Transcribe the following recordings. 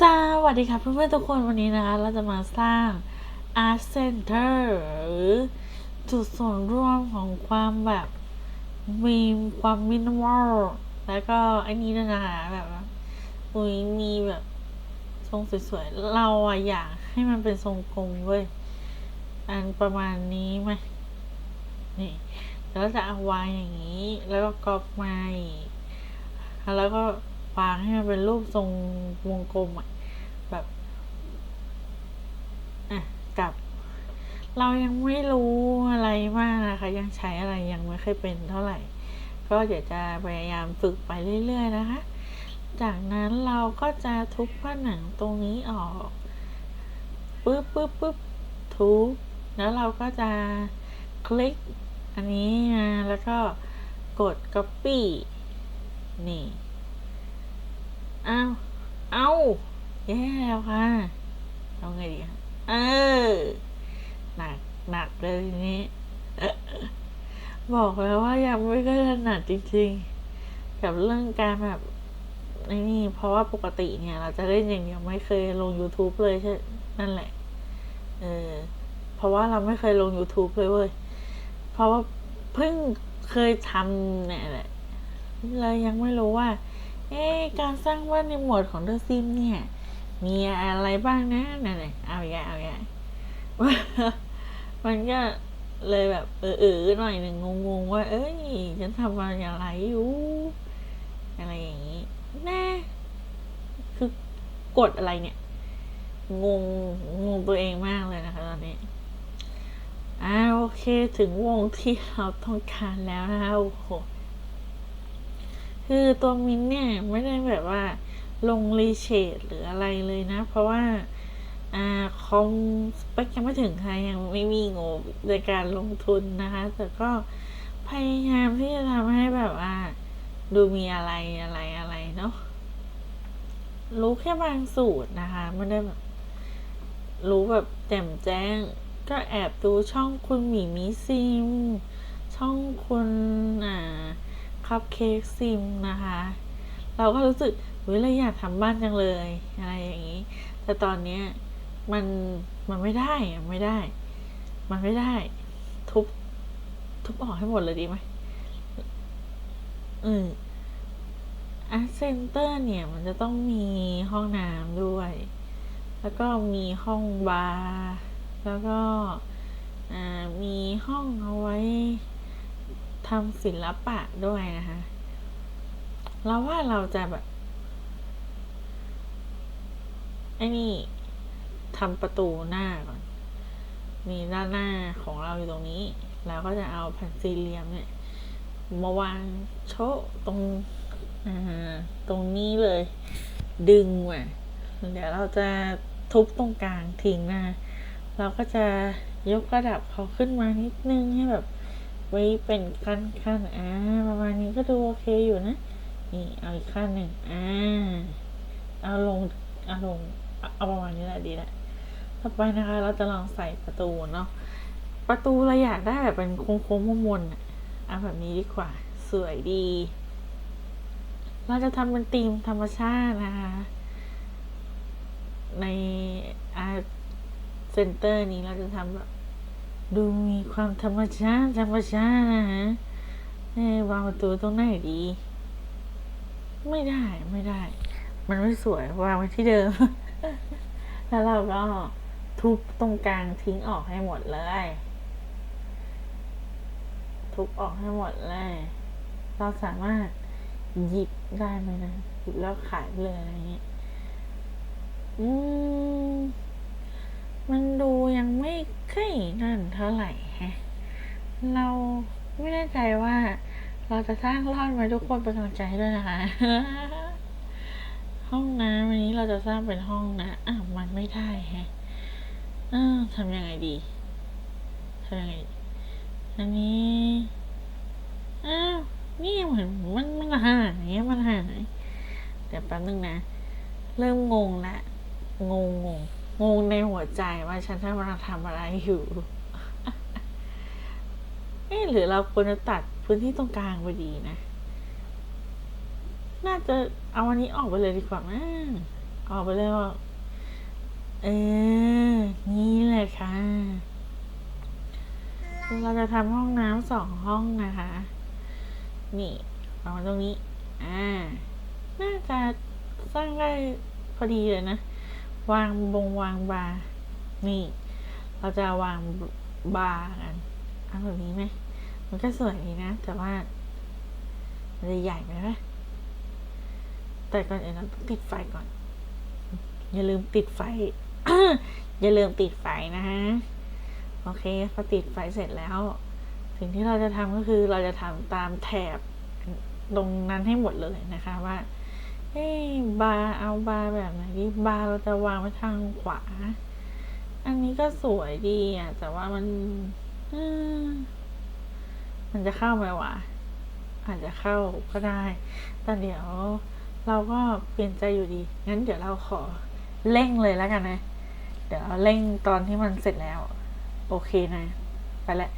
สวัสดีค่ะเพื่อนๆทุกคนวันนี้นะคะเราจะมาสร้าง Art Center หรือจุดส่วนร่วมของความแบบมีความมินิมอลแล้วก็อันนี้ด้วยนะคะแบบอุ้ยมีแบบทรงสวยๆ เราอะอยากให้มันเป็นทรงกลมเว้ย อันประมาณนี้ไหมนี่แล้วจะเอาวางอย่างนี้ แล้วก็ก๊อปมาแล้วก็ วางให้มันเป็นรูปทรงวงกลมอะแบบอะกับ เรายังไม่รู้อะไรมากนะคะ ยังใช้อะไรยังไม่เคยเป็นเท่าไหร่ ก็เดี๋ยวจะพยายามฝึกไปเรื่อย ๆ นะคะ จากนั้นเราก็จะทุบผ้าหนังตรงนี้ออกปึ๊บปึ๊บปึ๊บทุบแล้วเราก็จะคลิกอันนี้มาแล้วก็กด copy นี่ อ้าวเอาแย่แล้วค่ะเอาไงดีคะเออ หนักหนักเลยทีนี้บอกแล้วว่ายังไม่ค่อยถนัดจริงๆ กับเรื่องการแบบไอ้นี่เพราะว่าปกติเนี่ย เราจะเล่นอย่างเดียวไม่เคยลง YouTube เลยใช่ นั่นแหละ เออ เพราะว่าเราไม่เคยลง YouTube เลยเว้ย เพราะว่าเพิ่งเคยทำเนี่ยแหละเลยยังไม่รู้ว่า เอ๊การสร้างบ้านในโหมดของ The Sim เนี่ย มีอะไรบ้างนะนั่นแหละเอาอย่าเอาอย่ามันก็เลยแบบ เออเออหน่อยหนึ่งงงๆว่า เอ้ยฉันทำอะไรอยู่ อะไรอย่างนี้แน่คือกดอะไรเนี่ย งงงงตัวเองมากเลยนะคะ ตอนนี้อ่าโอเคถึงวงที่เราต้องการแล้วนะคะโอ้โห คือตัวมินเนี่ยไม่ได้แบบว่าลงรีเชดหรืออะไรเลยนะ เพราะว่าอ่าคอมสเปคยังไม่ถึงค่ะยังไม่มีงบในการลงทุนนะคะ แต่ก็พยายามที่จะทำให้แบบว่า ดูมีอะไรอะไรอะไรเนาะรู้แค่บางสูตรนะคะไม่ได้แบบรู้แบบแจ่มแจ้ง ก็แอบดูช่องคุณหมีมิซิม ช่องคุณอ่า คัพเค้กซิมนะคะ เราก็รู้สึกเฮ้ยเราอยากทำบ้านจังเลยอะไรอย่างนี้ แต่ตอนนี้มันมันไม่ได้ไม่ได้ มันไม่ได้ ทุบ ทุบออกให้หมดเลยดีไหมอืมอาร์เซนเตอร์เนี่ย มันจะต้องมีห้องน้ำด้วย แล้วก็มีห้องบาร์แล้วก็มีห้องเอาไว้ ทำศิลปะด้วยนะคะ เราว่าเราจะแบบไอ้นี่ทำประตูหน้าก่อนมีด้านหน้าของเราอยู่ตรงนี้แล้วก็จะเอาแผ่นสี่เหลี่ยมเนี่ย มาวางโชะตรงอ่าตรงนี้เลย ดึงมาเดี๋ยวเราจะทุบตรงกลางทิ้งนะ เราก็จะยกระดับเขาขึ้นมานิดนึงให้แบบ ว้เป็นขั้นขั้นอ่าประมาณนี้ก็ดูโอเคอยู่นะ นี่เอาอีกขั้นหนึ่งอ่าเอาลงเอาลงเอาประมาณนี้แหละดีแหละต่อไปนะคะ เราจะลองใส่ประตูเนาะประตูเราอยากได้แบบเป็นโค้งๆมนๆอะเอาแบบนี้ดีกว่า สวยดี เราจะทำเป็นธีมธรรมชาตินะคะ ในอาร์เซนเตอร์นี้เราจะทำแบบ ดูมีความธรรมชาติธรรมชาตินะฮะเอวางประตูตรงไหนดี ไม่ได้ไม่ได้ มันไม่สวยวางไว้ที่เดิม แล้วเราก็ทุบตรงกลางทิ้งออกให้หมดเลย ทุบออกให้หมดเลย เราสามารถหยิบได้ไหมนะหยิบแล้วขายเลยอะไรเงี้ยอืม มันดูยังไม่ค่อยนั่นเท่าไหร่แฮะเราไม่แน่ใจว่า เราจะสร้างรอดไหมทุกคนเป็นกำลังใจด้วยนะคะ ห้องน้ำวันนี้เราจะสร้างเป็นห้องนะอะมันไม่ได้แฮะอ่าทำยังไงดีทำยังไงอันนี้อ้าวนี่เหมือนมันมันหายเงี้ยมันหายเดี๋ยวแป๊บนึงนะ เริ่มงงละงงงง งงในหัวใจว่าฉันกำลังทำอะไรอยู่เอ๊หรือเราควรจะตัดพื้นที่ตรงกลางไปดีนะ น่าจะเอาอันนี้ออกไปเลยดีกว่ามั้งเออกไปเลยว่าเออ นี่แหละค่ะ เราจะทำห้องน้ำสองห้องนะคะ นี่วางไว้ตรงนี้ อ่า น่าจะสร้างได้พอดีเลยนะ วางบงวางบาร์นี่ เราจะวางบาร์กันเอาแบบนี้ไหมมันก็สวยดีนะ แต่ว่ามันจะใหญ่ไหมแต่ก่อนอื่นเราต้องติดไฟก่อน อย่าลืมติดไฟ อย่าลืมติดไฟนะฮะโอเคพอติดไฟเสร็จแล้ว สิ่งที่เราจะทำก็คือเราจะทำตามแถบตรงนั้นให้หมดเลยนะคะว่า ฮ้บาร์เอาบาร์แบบไหนดีบาร์เราจะวางไว้ทางขวา อันนี้ก็สวยดีอะ แต่ว่ามันมมันจะเข้าไหมวะอาจจะเข้าก็ได้ แต่เดี๋ยวเราก็เปลี่ยนใจอยู่ดี งั้นเดี๋ยวเราขอเร่งเลยแล้วกันนะ เดี๋ยวเราเร่งตอนที่มันเสร็จแล้ว โอเคนะ ไปแล้ว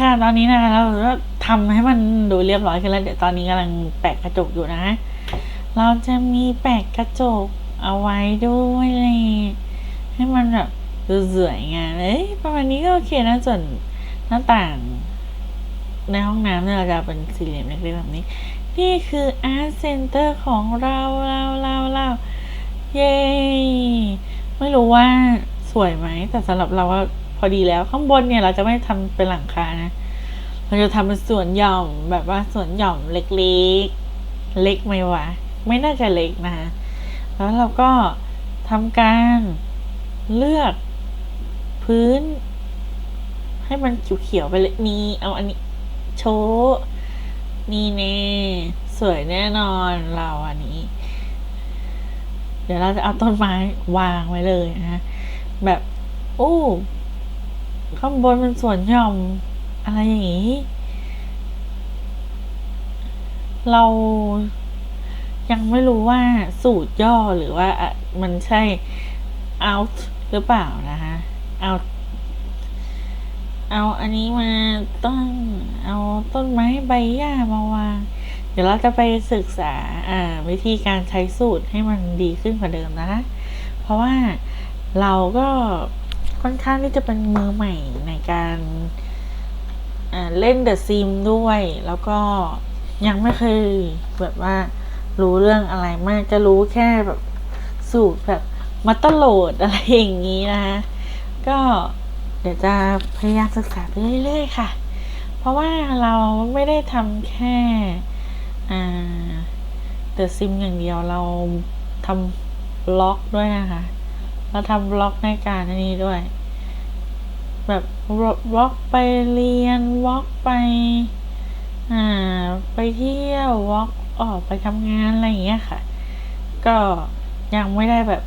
ค่ะ ตอนนี้นะคะเราก็ทำให้มันดูเรียบร้อยขึ้นแล้ว เดี๋ยวตอนนี้กำลังแปะกระจกอยู่นะ เราจะมีแปะกระจกเอาไว้ด้วยเลยให้มันแบบดูสวยงามเอ้ยประมาณนี้ก็โอเคนะส่วนหน้าต่างในห้องน้ำเนี่ยเราจะเป็นสี่เหลี่ยมเล็กๆแบบนี้ นี่คือ Art Center ของเราเราเราเราเย้ ไม่รู้ว่าสวยไหม แต่สำหรับเราว่า อดีแล้ว ข้างบนเนี่ยเราจะไม่ทำเป็นหลังคานะเราจะทำเป็นสวนหย่อมแบบว่าสวนหย่อมเล็กๆ เล็กไหมวะ ไม่น่าจะเล็กนะคะแล้วเราก็ทำการเลือกพื้น ให้มันเขียวๆไปเลยนี่เอาอันนี้โชว์นี่เน่สวยแน่นอนเราอันนี้ เดี๋ยวเราจะเอาต้นไม้วางไว้เลยนะแบบ โอ้ ข้างบนเป็นสวนหย่อมอะไรอย่างนี้ เรายังไม่รู้ว่าสูตรย่อหรือว่ามันใช่ out หรือเปล่านะคะ out เอาอันนี้มาต้องเอาต้นไม้ใบหญ้ามาวาง เดี๋ยวเราจะไปศึกษาอ่าวิธีการใช้สูตรให้มันดีขึ้นกว่าเดิมนะคะ เพราะว่าเราก็ ค่อนข้างที่จะเป็นมือใหม่ในการอ่าเล่นเดอะซิมด้วย แล้วก็ยังไม่เคยแบบว่ารู้เรื่องอะไรมากจะรู้แค่แบบสูตรแบบมัตตโหลดอะไรอย่างนี้นะคะก็เดี๋ยวจะพยายามศึกษาไปเรื่อยๆค่ะ เพราะว่าเราไม่ได้ทำแค่เดอะซิมอย่างเดียวเราทำบล็อกด้วยนะคะ เราทำบล็อกในการนี้ด้วย แบบบล็อกไปเรียนบล็อกไป อ่า ไปเที่ยววอล์กออกไปทำงานอะไรอย่างเงี้ยค่ะ ก็ยังไม่ได้แบบ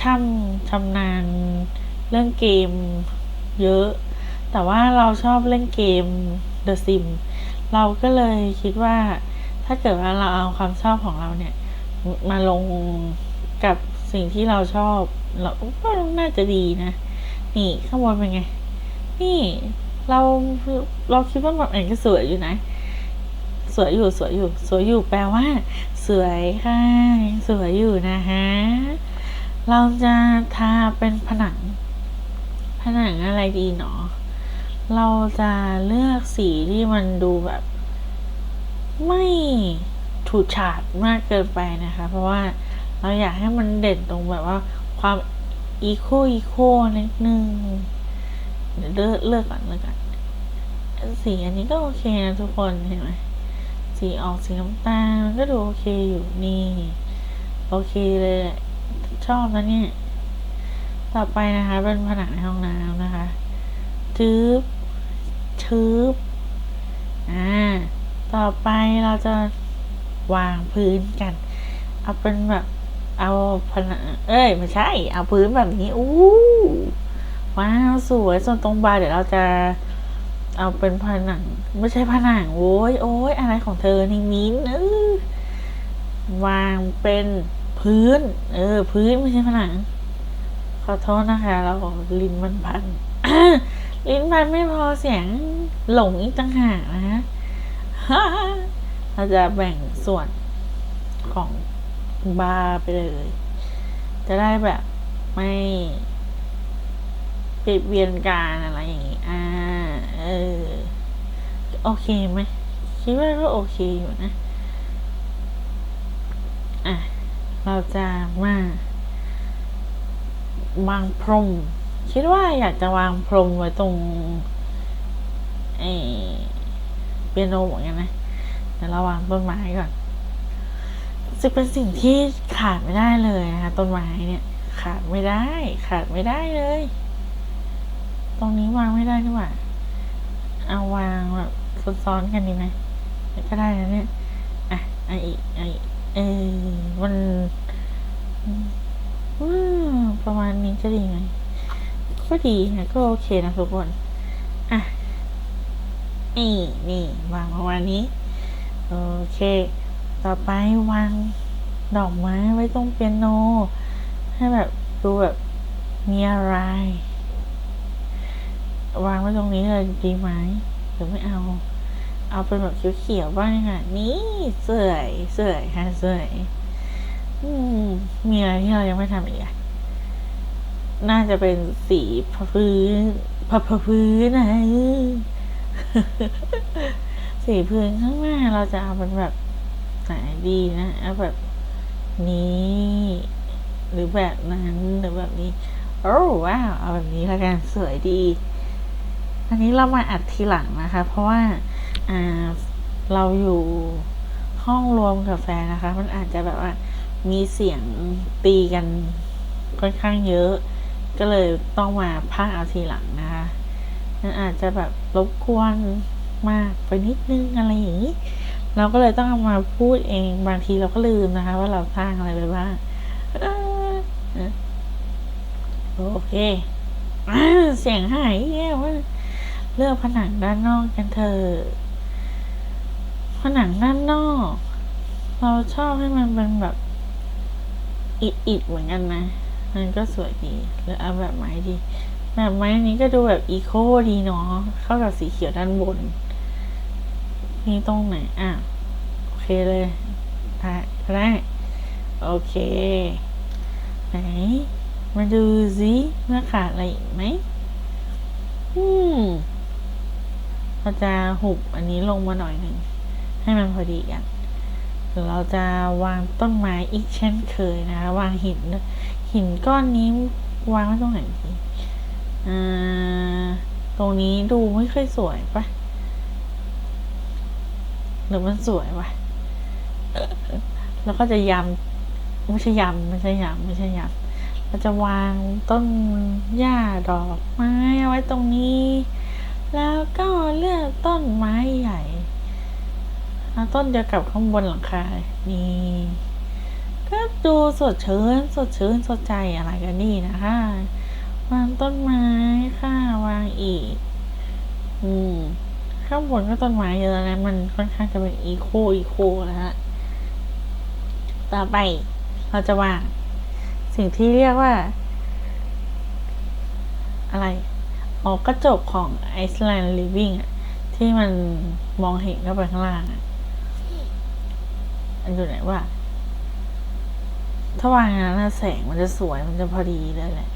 ช่ำชำนาญเรื่องเกมเยอะ แต่ว่าเราชอบเล่นเกม The Sim เราก็เลยคิดว่าถ้าเกิดว่าเราเอาความชอบของเราเนี่ย มาลงกับ สิ่งที่เราชอบ เราก็น่าจะดีนะ นี่ข้างบนเป็นไง นี่เราเราคิดว่าแบบไหนก็สวยอยู่นะ สวยอยู่สวยอยู่ สวยอยู่แปลว่า สวยค่ะสวยอยู่นะฮะ เราจะทาเป็นผนัง ผนังอะไรดีเนาะเราจะเลือกสีที่มันดูแบบ ไม่ถูดฉาดมากเกินไปนะคะ เพราะว่า เราอยากให้มันเด่นตรงแบบว่า ความอีโคอีโคนิดนึงเดี๋ยวเลือกเลือกก่อนเลือกก่อนสีอันนี้ก็โอเคนะทุกคนเห็นไหมสีออกสีน้ำตาลก็ดูโอเคอยู่นี่ โอเคเลยชอบนะเนี่ยต่อไปนะคะเป็นผนังในห้องน้ำนะคะทึบชืบอ่าต่อไปเราจะวางพื้นกัน เอาเป็นแบบ เอาผนังเอ้ยไม่ใช่ เอาพื้นแบบนี้อู้ว้าวสวยส่วนตรงบาร์เดี๋ยวเราจะเอาเป็นผนัง ไม่ใช่ผนังโว้ยโอ้ยอะไรของเธอนี่มิ้นเออวางเป็นพื้น เออ พื้นไม่ใช่ผนัง ขอโทษนะคะเราลิ้นมันพันลิ้นพันไม่พอเสียงหลงอีกต่างหากนะฮะเราจะแบ่งส่วนของ บาร์ไปเลย จะได้แบบไม่เปลี่ยนเวียนการอะไรอย่างงี้ อ่า เออ โอเคไหม คิดว่าก็โอเคอยู่นะ อะ เราจะมา วางพรม คิดว่าอยากจะวางพรมไว้ตรงเอเปียโนเหมือนกันนะ เดี๋ยวเราวางต้นไม้ก่อน จะเป็นสิ่งที่ขาดไม่ได้เลยนะคะต้นไม้เนี่ย ขาดไม่ได้ ขาดไม่ได้เลย ตรงนี้วางไม่ได้นี่ว่า เอาวางแบบซ้อนๆกันดีไหมก็ได้นะเนี่ยอะไออีกไอเออมันประมาณนี้จะดีไหมก็ดีนะก็โอเคนะทุกคน อะนี่นี่วางประมาณนี้ โอเค ต่อไปวางดอกไม้ไว้ตรงเปียโน ให้แบบดูแบบมีอะไร วางไว้ตรงนี้เลยดีไหมหรือไม่เอา เอาเป็นแบบเขียวๆบ้างค่ะ นี่สวยสวยค่ะสวยมีอะไรที่เรายังไม่ทำอีกอะน่าจะเป็นสีพื้นพพพื้นนะสีพื้นข้างหน้าเราจะเอาเป็นแบบ ไหนดีนะเอาแบบนี้ หรือแบบนั้นหรือแบบนี้ โอ้ว้าวเอาแบบนี้ละกันสวยดี อันนี้เรามาอัดทีหลังนะคะ เพราะว่าอ่าเราอยู่ห้องรวมกับแฟนนะคะ มันอาจจะแบบว่ามีเสียงตีกันค่อนข้างเยอะ ก็เลยต้องมาพากเอาทีหลังนะคะมันอาจจะแบบรบกวนมากไปนิดนึงอะไรอย่างนี้ เราก็เลยต้องเอามาพูดเองบางทีเราก็ลืมนะคะ ว่าเราสร้างอะไรไปบ้างโอเคอเสียงหายแย่ว่าเลือกผนังด้านนอกกันเถอะผนังด้านนอก เราชอบให้มันเป็นแบบอิดๆเหมือนกันนะ มันก็สวยดีหรือเอาแบบไม้ดี แบบไม้นี้ก็ดูแบบอีโคดีเนาะเข้ากับสีเขียวด้านบน นี่ตรงไหน อะ โอเคเลยได้ก็ได้โอเค ไหน มาดูสิว่าขาดอะไรอีกไหม อืมเราจะหุบอันนี้ลงมาหน่อยหนึ่ง ให้มันพอดีกันเดี๋ยวเราจะวางต้นไม้อีกเช่นเคยนะคะ วางหินด้วยหินก้อนนี้วางไว้ตรงไหนดีอ่าตรงนี้ดูไม่ค่อยสวยปะ หรือมันสวยวะแล้วก็จะยำไม่ใช่ยำไม่ใช่ยำไม่ใช่ยำเราจะวางต้นหญ้าดอกไม้เอาไว้ตรงนี้ แล้วก็เลือกต้นไม้ใหญ่เอาต้นเดียวกับข้างบนหลังคา นี่ก็ดูสดชื่นสดชื่นสดใจอะไรกันนี่นะคะวางต้นไม้ค่ะวางอีก อืม ข้างบนก็ต้นไม้เยอะนะ มันค่อนข้างจะเป็นอีโคอีโคนะฮะ ต่อไปเราจะวางสิ่งที่เรียกว่า อะไร ออกกระจกของ Iceland Living อะที่มันมองเห็นเข้าไปข้างล่างอันอยู่ไหนว่า ถ้าวางนั้นแสงมันจะสวยมันจะพอดีเลยแหละ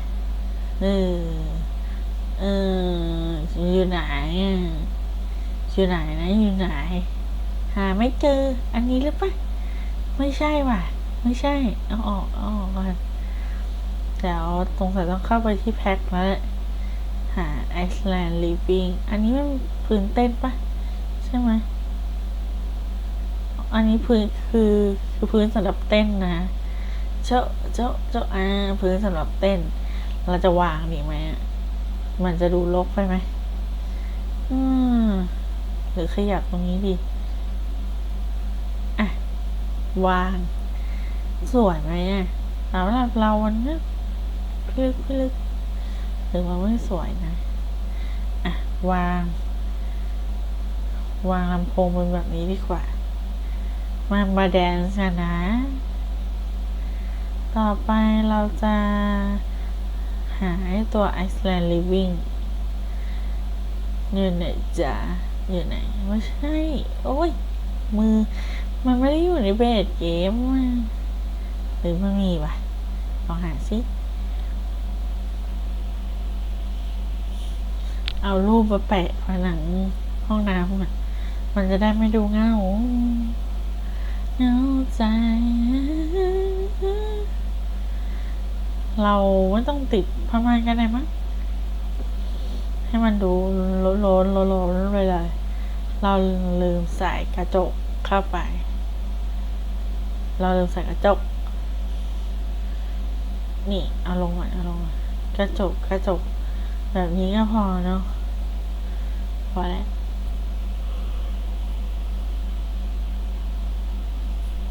เออเอออยู่ไหน อยู่ไหนนะอยู่ไหน หาไม่เจอ อันนี้หรือปะไม่ใช่ว่ะ ไม่ใช่ เอาออกเอาออกก่อนเดี๋ยวตรงสายต้องเข้าไปที่แพ็คแล้วแหละหา Iceland Living อันนี้มันพื้นเต้นปะใช่ไหมอันนี้พื้นคือคือพื้นสำหรับเต้นนะเจ้าเจ้าเจ้าอ่าพื้นสำหรับเต้น เราจะวางดีไหมมันจะดูรกไปไหมอืม อขยับตรงนี้ดีอะวาง สวยไหมอะสำหรับเรามันก็พลึกพลึกหรือว่าไม่สวยนะ อะ วาง วางลำโพงเป็นแบบนี้ดีกว่า มามาแดนซ์กันนะ ต่อไปเราจะหาไอ้ตัว Iceland Living อยู่ไหนจ๊ะ อยู่ไหนไม่ใช่ โอ้ย มือ มันไม่ได้อยู่ในเบสเกมหรือมันมีวะลองหาสิเอารูปมาแปะผนังห้องน้ำอะมันจะได้ไม่ดูเงาเงาใจ เราไม่ต้องติดผ้าม่านก็ได้มั้ง ให้มันดูล้นล้นล้นโล้นไปเลย เราลืมใส่กระจกเข้าไป เราลืมใส่กระจก นี่เอาลงมาเอาลงมากระจกกระจก แบบนี้ก็พอเนาะพอแล้ว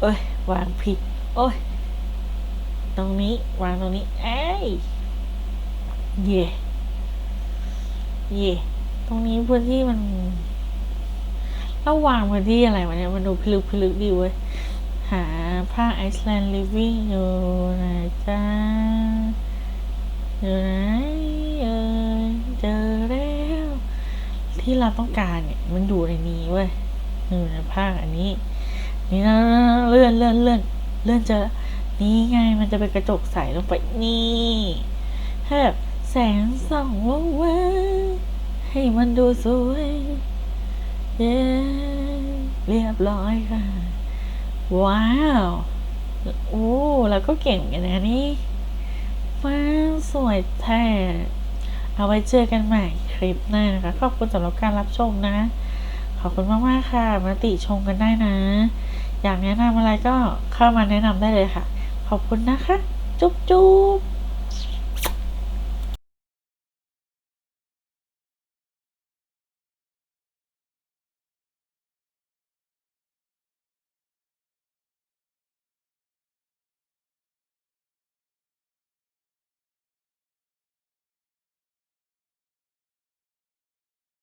เอ้ยวางผิด โอ้ย ตรงนี้ วางตรงนี้ เอ้ย เย่ เย่ตรงนี้พื้นที่มันเราวางพื้นที่อะไรวะเนี่ย มันดูพลึกพลึกดีเว้ย หาผ้า Iceland Living อยู่ไหนจ้าอยู่ไหนเออเจอแล้ว ที่เราต้องการเนี่ย มันอยู่ในนี้เว้ยอยู่ในภาคอันนี้ นี่นะเลื่อนเลื่อนเลื่อนเลื่อนเจอนี่ไงมันจะเป็นกระจกใสลงไปนี่ให้แบบ แสงส่องวงแววให้มันดูสวย เย้เรียบร้อยค่ะ ว้าว โอ้แล้วก็เก่งกันนะนี่ว้าวสวยแท้เอาไว้เจอกันใหม่คลิปหน้านะคะ ขอบคุณสำหรับการรับชมนะ ขอบคุณมากๆค่ะ มาติชมกันได้นะ อยากแนะนำอะไรก็เข้ามาแนะนำได้เลยค่ะ ขอบคุณนะคะ จุ๊บจุ๊บ